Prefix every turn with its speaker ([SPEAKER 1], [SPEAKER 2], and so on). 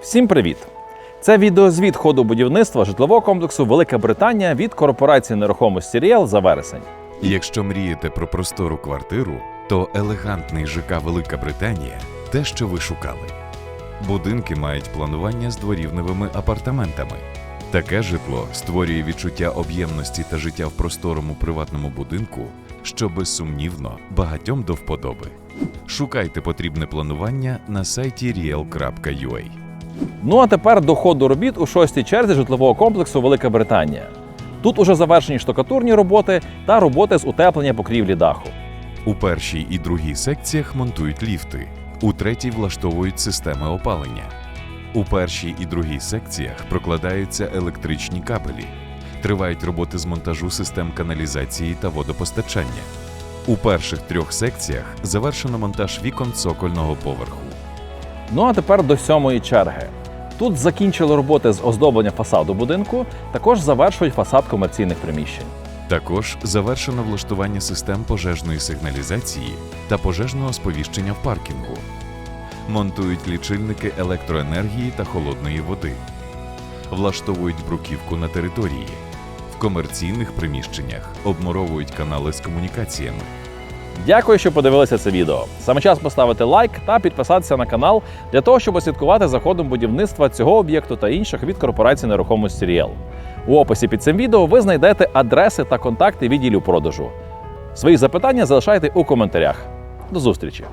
[SPEAKER 1] Всім привіт! Це відеозвіт ходу будівництва житлового комплексу Велика Британія від корпорації нерухомості Ріел за вересень.
[SPEAKER 2] Якщо мрієте про простору квартиру, то елегантний ЖК Велика Британія те, що ви шукали. Будинки мають планування з дворівневими апартаментами. Таке житло створює відчуття об'ємності та життя в просторому приватному будинку, що безсумнівно багатьом до вподоби. Шукайте потрібне планування на сайті riel.ua.
[SPEAKER 1] Ну а тепер до ходу робіт у шостій черзі житлового комплексу Велика Британія. Тут уже завершені штукатурні роботи та роботи з утеплення покрівлі даху.
[SPEAKER 2] У першій і другій секціях монтують ліфти, у третій влаштовують системи опалення. У першій і другій секціях прокладаються електричні кабелі. Тривають роботи з монтажу систем каналізації та водопостачання. У перших трьох секціях завершено монтаж вікон цокольного поверху.
[SPEAKER 1] Ну а тепер до сьомої черги. Тут закінчили роботи з оздоблення фасаду будинку, також завершують фасад комерційних приміщень.
[SPEAKER 2] Також завершено влаштування систем пожежної сигналізації та пожежного сповіщення в паркінгу. Монтують лічильники електроенергії та холодної води. Влаштовують бруківку на території. В комерційних приміщеннях обмуровують канали з комунікаціями.
[SPEAKER 1] Дякую, що подивилися це відео. Саме час поставити лайк та підписатися на канал для того, щоб слідкувати за ходом будівництва цього об'єкту та інших від корпорації нерухомості Ріел. У описі під цим відео ви знайдете адреси та контакти відділів продажу. Свої запитання залишайте у коментарях. До зустрічі!